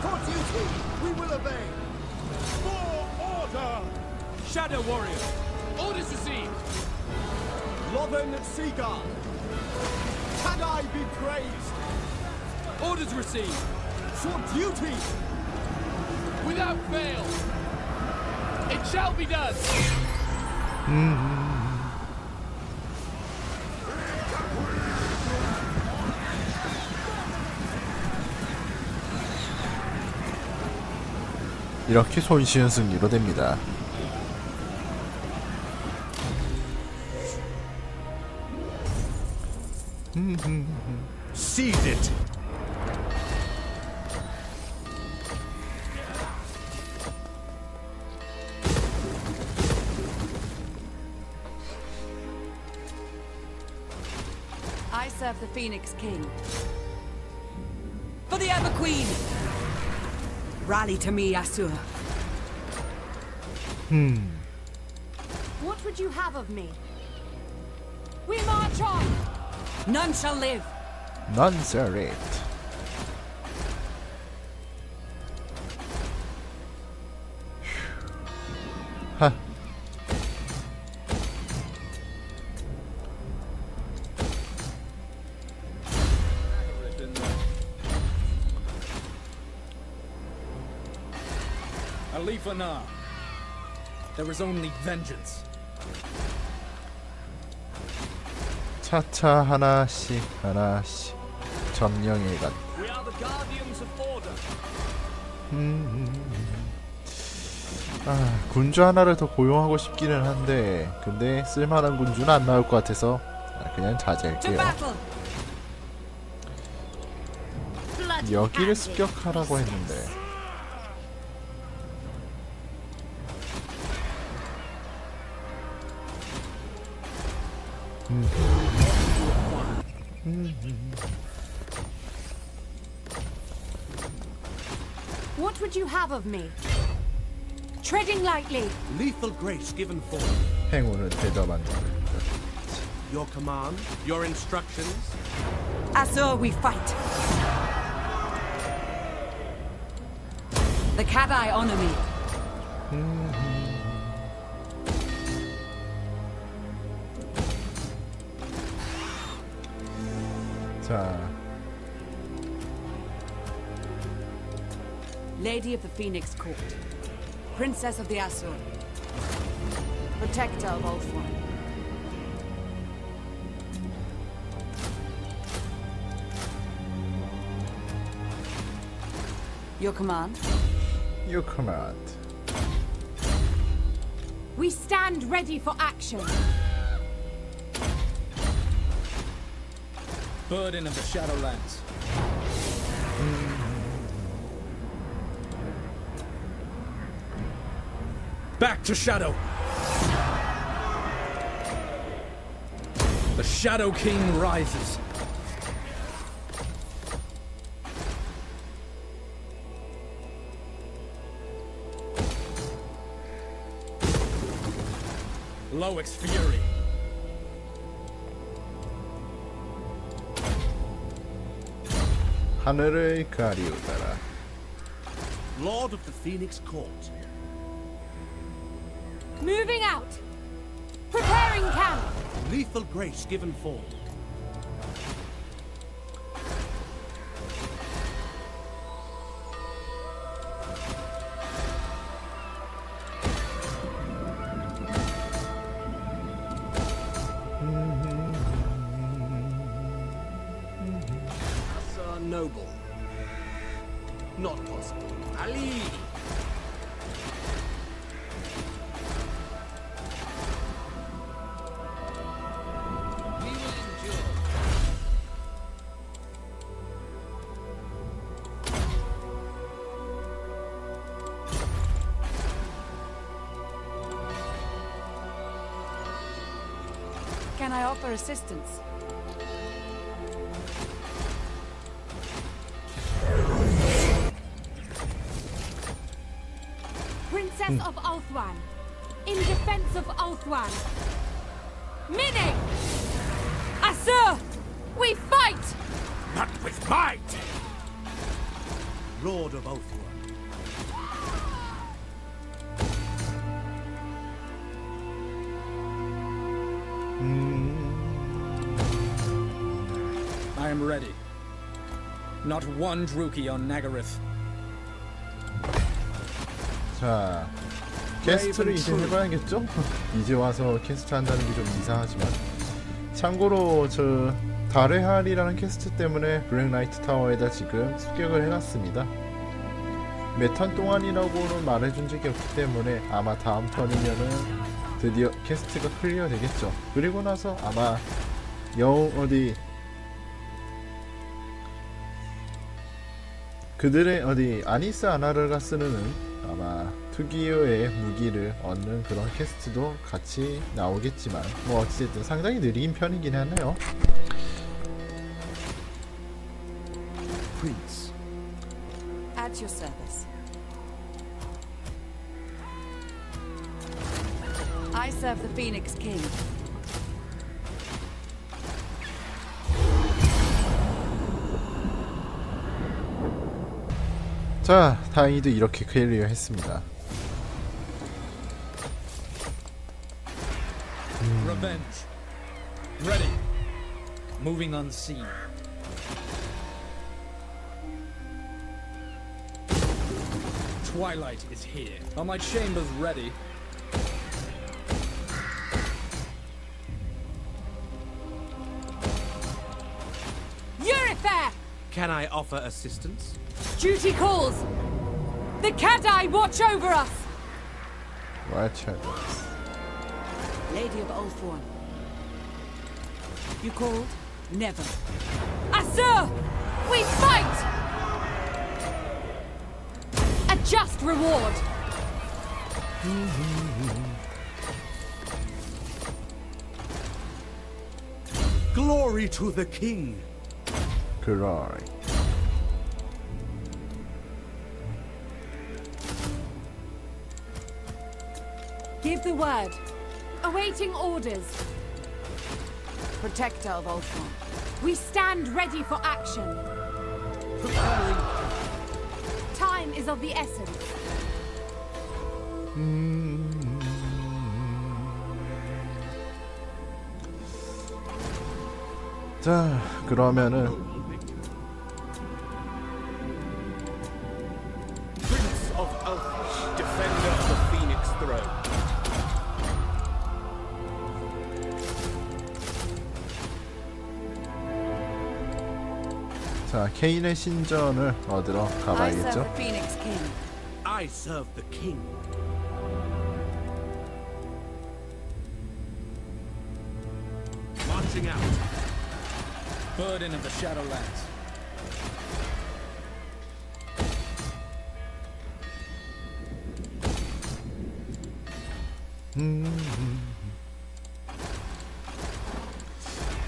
For duty, we will obey. For order! Shadow Warrior. Orders received. Lothern Seaguard. Can I be praised? Orders received. For duty, Without fail. It shall be done. Mm-hmm. 이렇게 손쉬운 승리로 됩니다. Seize it! I serve the Phoenix King. For the Ever Queen! Rally to me, Asur. Hmm. What would you have of me? We march on! None shall live! None sir, it. Alifana. There is only vengeance. 차차 하나씩 하나씩 점령해 간 We are the guardians of order. 아, 군주 하나를 더 고용하고 싶기는 한데 근데 쓸만한 군주는 안 나올 것 같아서 아, 그냥 자제할게요 여기를. 습격하라고 했는데 What would you have of me? Treading lightly. lethal grace given forth. 행운을 대접한다 Your command, your instructions. Asur, we fight. The Kadai honor me. Lady of the Phoenix Court. Princess of the Asur. Protector of Ulthuan. Your command? Your command We stand ready for action. Burden of the Shadowlands. Hmm. Back to Shadow. The Shadow King rises. Loix Fury. 하늘을 가리우다라 Lord of the Phoenix Court. Moving out. Preparing camp. Lethal grace given forth. Can I offer assistance? Princess hmm. of Ulthuan. In defense of Ulthuan. Mine! Asur! Ah, we fight! Not with might! Lord of Oathworm. Not one Druki on Nagareth. 자 캐스트를 이제 해봐야겠죠? 이제 와서 캐스트 한다는 게 좀 이상하지만 참고로 저 달의 할이라는 캐스트 때문에 블랙라이트 타워에다 지금 습격을 해놨습니다 몇턴 동안이라고는 말해준 적이 없기 때문에 아마 다음 턴이면은 드디어 캐스트가 클리어 되겠죠 그리고 나서 아마 영 어디 그들의 어디 아니스 아나르가 쓰는 아마 특유의 무기를 얻는 그런 퀘스트도 같이 나오겠지만 뭐 어찌됐든 상당히 느린 편이긴 하네요. Prince. At your service. I serve the Phoenix King. 자, 다행히도 이렇게 클리어 했습니다. Revenge. Ready. Moving unseen. Twilight is here. Are my chambers ready? Yurifair! Can I offer assistance? duty calls. The Cadi watch over us. Watch over us. Lady of Ulthorn. You called? Never. Ah, Asur! We fight! A just reward! Glory to the king! Glory. Give the word. Awaiting orders. Protector of Ulthuan. We stand ready for action. Preparing. Time is of the essence. 자, 그러면은 케인의 신전을 얻으러 가봐야겠죠.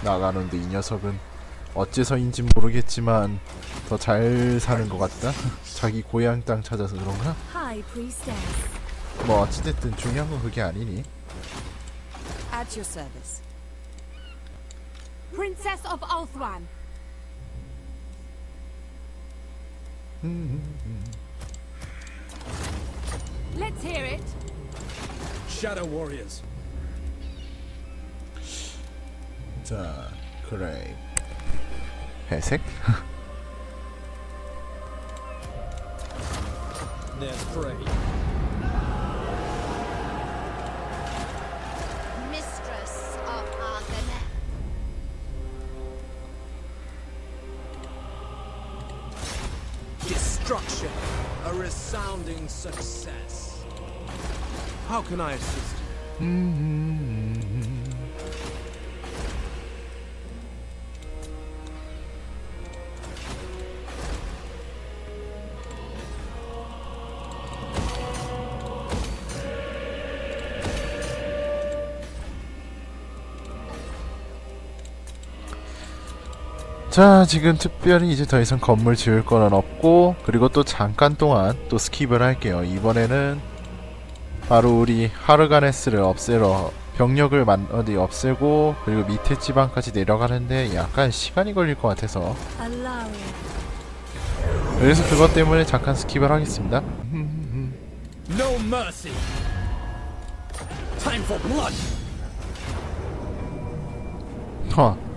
나가는데 이 녀석은 어째서인진 모르겠지만 더 잘 사는 것 같다. 자기 고향 땅 찾아서 그런가? 뭐 어찌됐든 중요한 건 그게 아니니. At your service. Princess of Ulthwan. Let's hear it. Shadow Warriors. 자, 그래. 회색? There's prey. Mistress of Argonet. Destruction. A resounding success. How can I assist you? Mm-hmm. 자, 지금 특별히 이제 더 이상 건물 지을 거는 없고, 그리고 또 잠깐 동안 또 스킵을 할게요. 이번에는 바로 우리 하르가네스를 없애러 병력을 만 어디 없애고 그리고 밑에 지방까지 내려가는데 약간 시간이 걸릴 것 같아서. 그래서 그것 때문에 잠깐 스킵을 하겠습니다. No mercy. Time for blood. 허.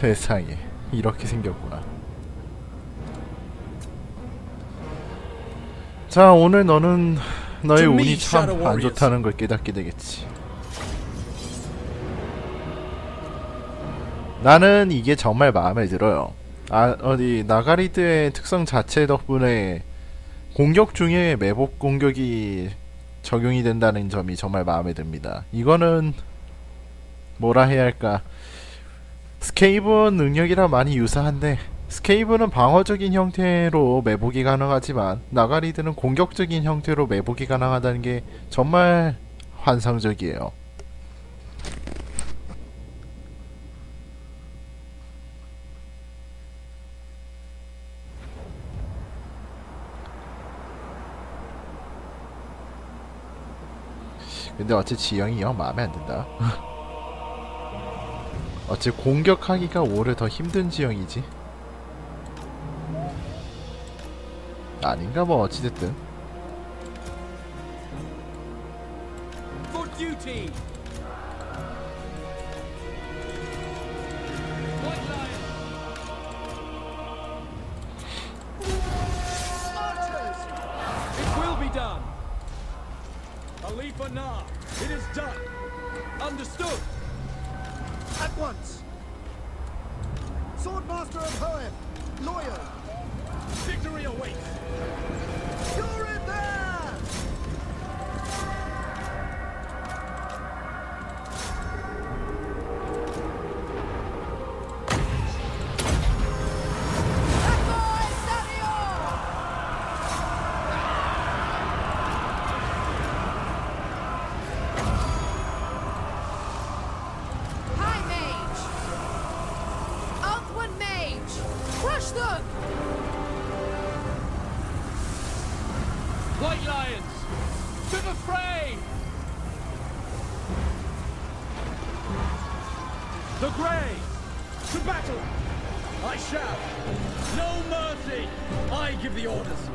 세상에 이렇게 생겼구나. 자 오늘 너는 너의 운이 참 안. 좋다는 걸 깨닫게 되겠지. 나는 이게 정말 마음에 들어요. 아 어디 나가리드의 특성 자체 덕분에 공격 중에 매복 공격이 적용이 된다는 점이 정말 마음에 듭니다. 이거는 뭐라 해야 할까? 스케이브 능력이랑 많이 유사한데 스케이브는 방어적인 형태로 매복이 가능하지만 나가리드는 공격적인 형태로 매복이 가능하다는 게 정말 환상적이에요. 근데 어째 지형이 영 마음에 안 든다. 어째 공격하기가 오히려 더 힘든 지형이지. 아닌가 뭐 어찌됐든 done. At once. Swordmaster of Hoeth, loyal. Victory awaits. You're in there! Crush them! White Lions, to the fray! The Grey, to battle! I shall. No mercy! I give the orders.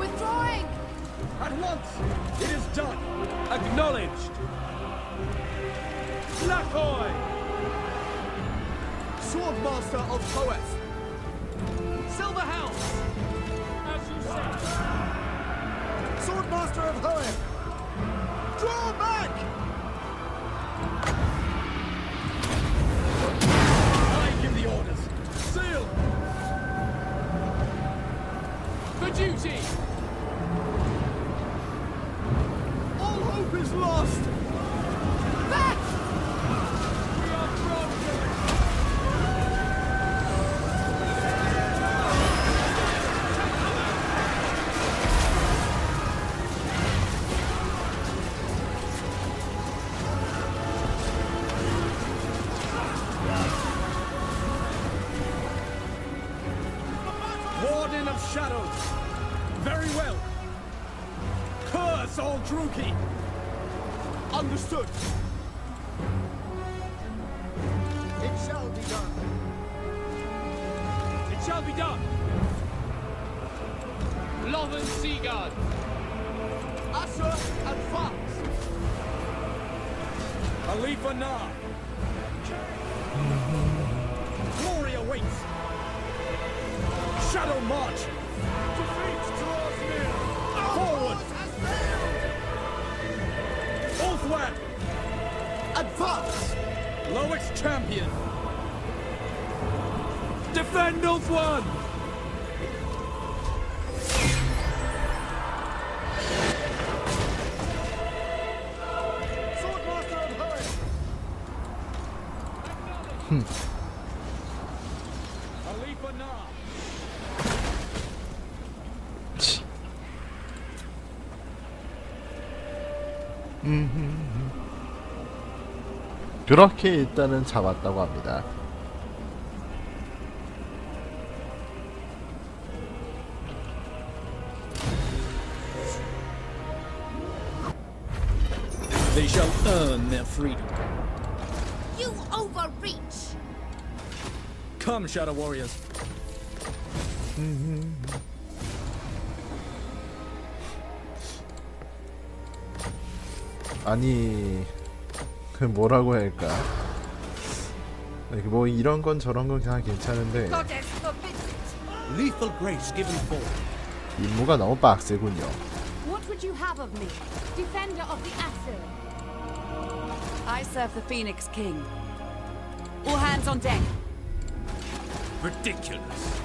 Withdrawing! At once! It is done! Acknowledged! Lakoy! Swordmaster of Hoeth. Silver House! As you say! Swordmaster of Hoeth. Draw back! Loven Seaguard! Usher and Fox. Khalifa Nah! Glory awaits! Shadow March! Defeat draws near! Forward! Ulthwan! Advance! Loix Champion! Defend Ulthwan! 그렇게 일단은 잡았다고 합니다. They shall earn their freedom. You overreach! Come, Shadow Warriors. 아니 그 뭐라고 해야 할까? 뭐 이런 건 저런 건 그냥 괜찮은데. 임무가 너무 빡세군요. What would you have of me? Defender of the Aesir. I serve the Phoenix King. All hands on deck. Ridiculous.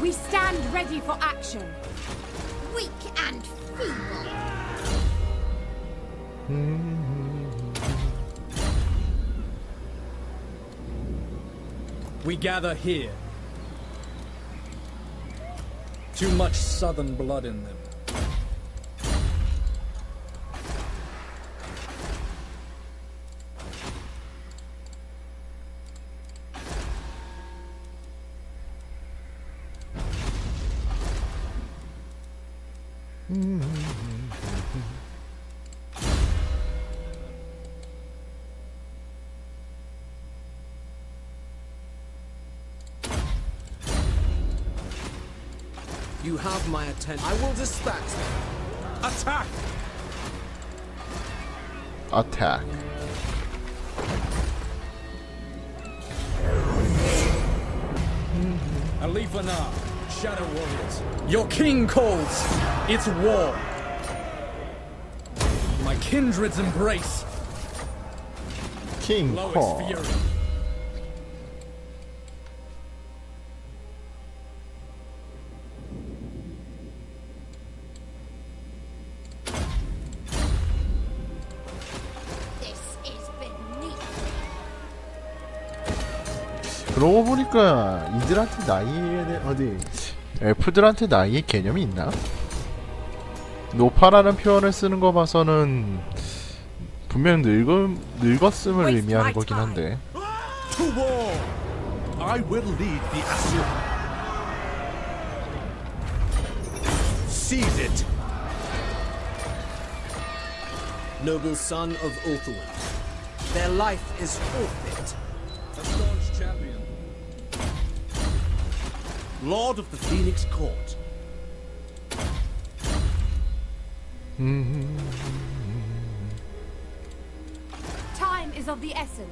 We stand ready for action. Weak and feeble. Mm-hmm. We gather here. Too much southern blood in them. Mm-hmm. You have my attention. I will dispatch them. Attack! Attack. Alifana, Shadow Warriors. Your king calls. It's war. My kindred's embrace. King Blow Kong. fury. 그러고 보니까 이들한테 나이에 대 어디 엘프들한테 나이의 개념이 있나? 노파라는 표현을 쓰는 거 봐서는 분명 늙음, 늙었음을 의미하는 거긴 한데 To war! I will lead the Asir. Seize it! Noble son of Ulthuan, their life is forfeit. Lord of the Phoenix Court. Time is of the essence.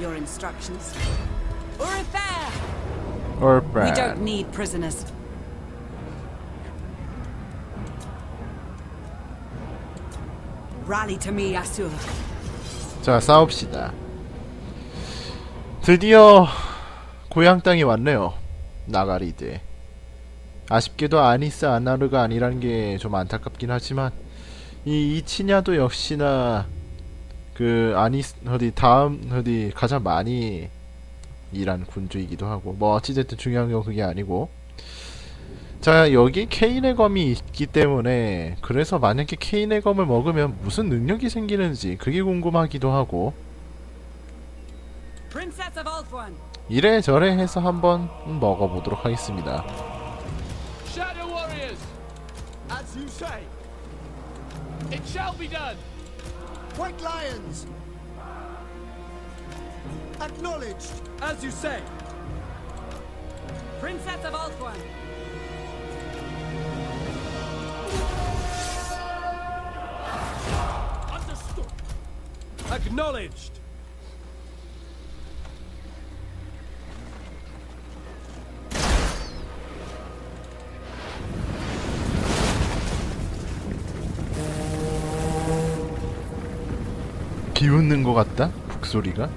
Your instructions. Urifair! or We bad. don't need prisoners. Rally to me, Asur. 자 싸웁시다 드디어 고향 땅이 왔네요. 나가리드 아쉽게도 아니스 아나르가 아니라는 게 좀 안타깝긴 하지만 이 이치냐도 역시나 그 아니스 어디 다음 어디 가장 많이 일한 군주이기도 하고 뭐 어찌됐든 중요한 건 그게 아니고. 자 여기 케인의 검이 있기 때문에 그래서 만약에 케인의 검을 먹으면 무슨 능력이 생기는지 그게 궁금하기도 하고. 이래저래 해서 한번 먹어보도록 하겠습니다. Shadow 비웃는 것 같다? 북소리가?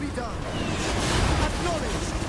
Be done! Acknowledged!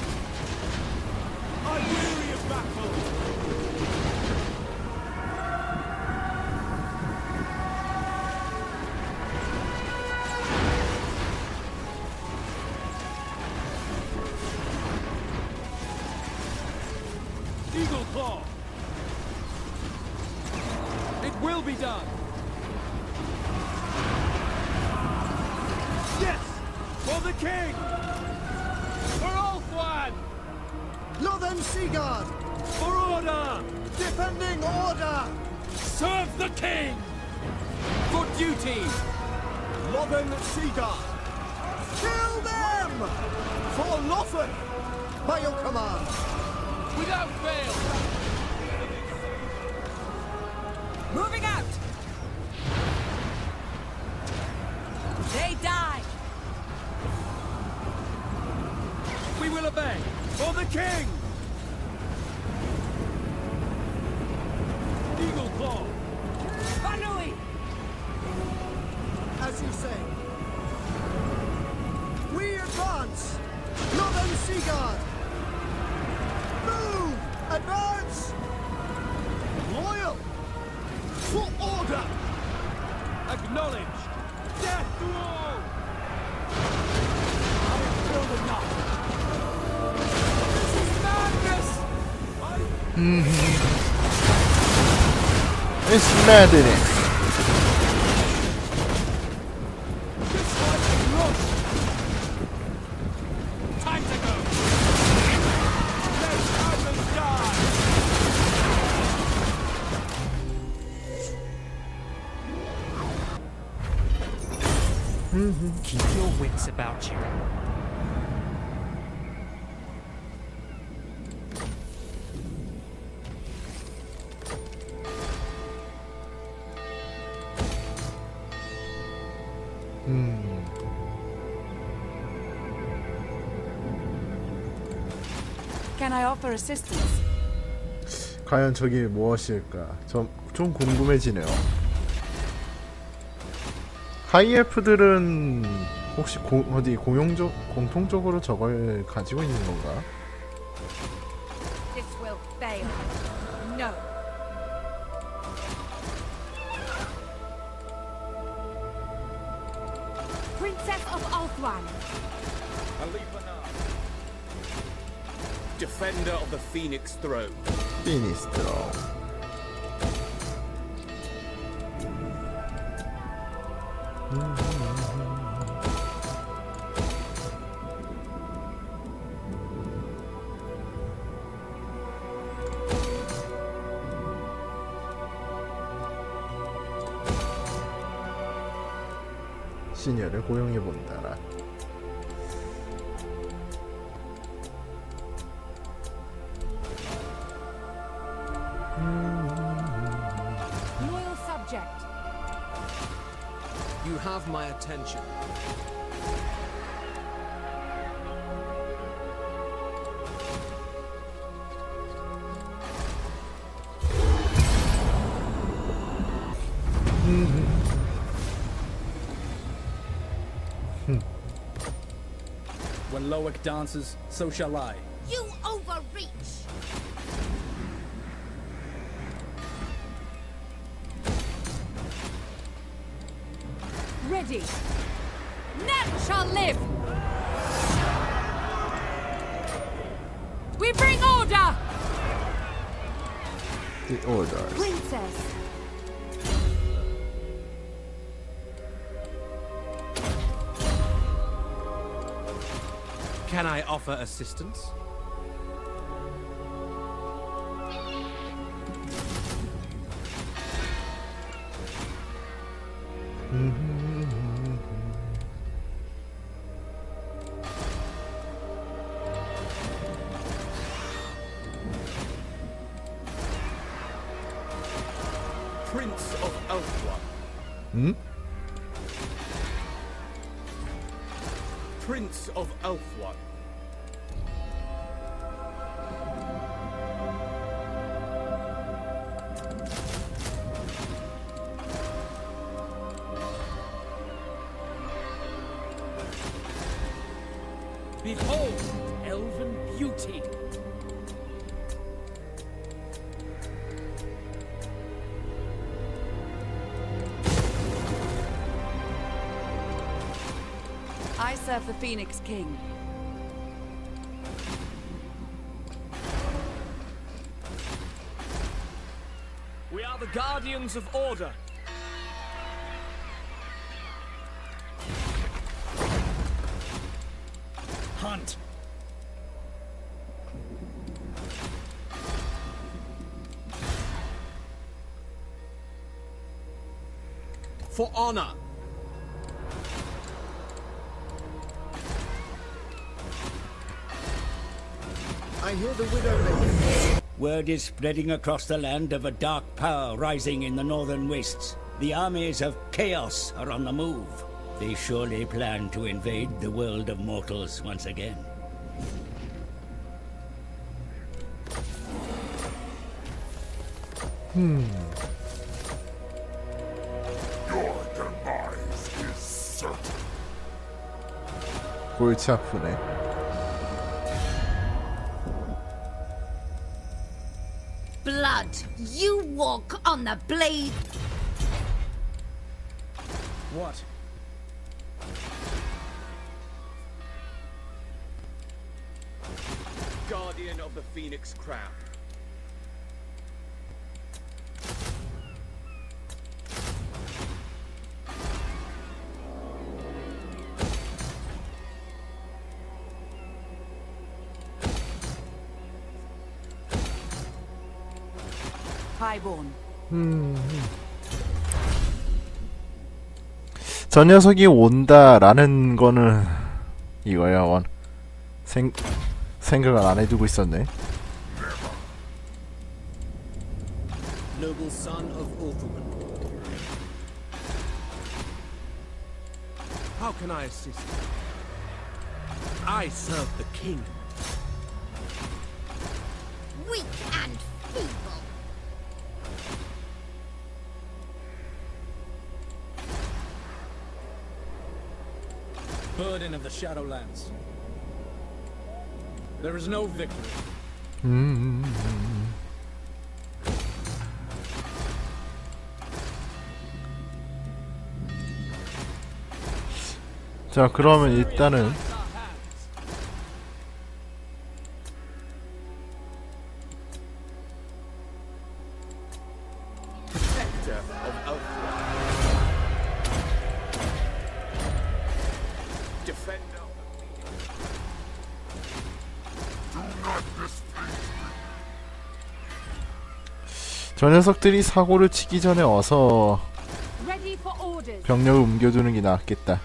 King. Others mm-hmm. die. Keep your wits about you. 과연 저게 무엇일까? 좀, 좀 궁금해지네요. 하이엘프들은 혹시 고, 어디 공용적 공통적으로 저걸 가지고 있는 건가? Defender of the Phoenix Throne. 피니스트로. 시녀를 고용해 본다 Hmm. When Loic dances, so shall I. You overreach. Ready. None shall live. We bring order! The order. Princess. Can I offer assistance? Prince of Elfwan. 음? Hmm? Prince of Elfwan. Phoenix King. the guardians of order. Hunt. For honor. I hear the widow. Word is spreading across the land of a dark power rising in the northern wastes. The armies of Chaos are on the move. They surely plan to invade the world of mortals once again. Hmm. Your demise is certain. What's happening? Walk on the blade. What? Guardian of the Phoenix Crown. Highborn. 저 녀석이 온다라는 거는 이거야 원. 생 생각을 안 해두고 있었네. noble son of Ulthuan. How can I assist? I serve the king. Burden of the Shadowlands. There is no victory. 자 그러면 일단은 녀석들이 사고를 치기 전에 어서. 병력을 옮겨두는 게 낫겠다.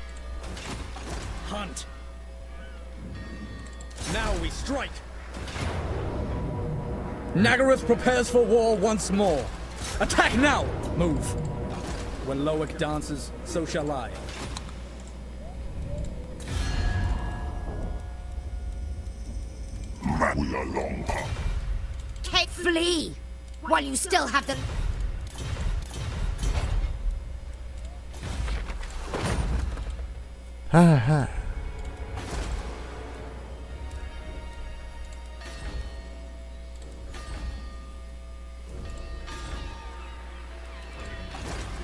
Hunt. Now we strike. Nagaroth prepares for war once more. Attack now! Move. When Loic dances, so shall I. Take flee while you still have the. 하하.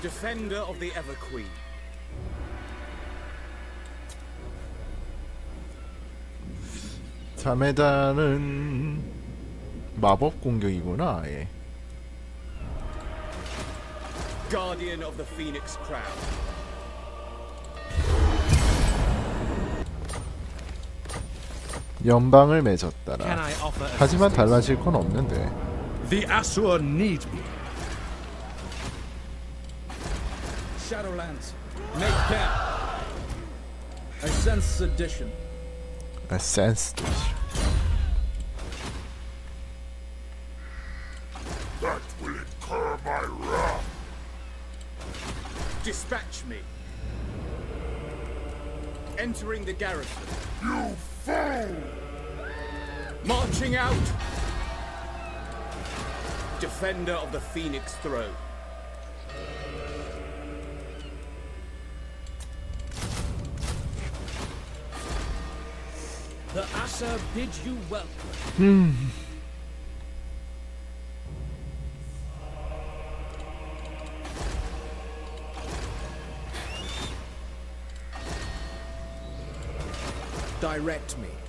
Defender of the Ever Queen. 자메다는 마법 공격이구나. 예. Guardian of the Phoenix Crown. 연방을 Can 맺었다라. I offer 하지만 assistance? 달라질 건 없는데. The Asur need me. Shadowlands, make camp. I sense sedition. 아, 센스. Dispatch me. Entering the garrison. You fool! Marching out. Defender of the Phoenix Throne. The Asur bid you welcome. Hmm. Direct me.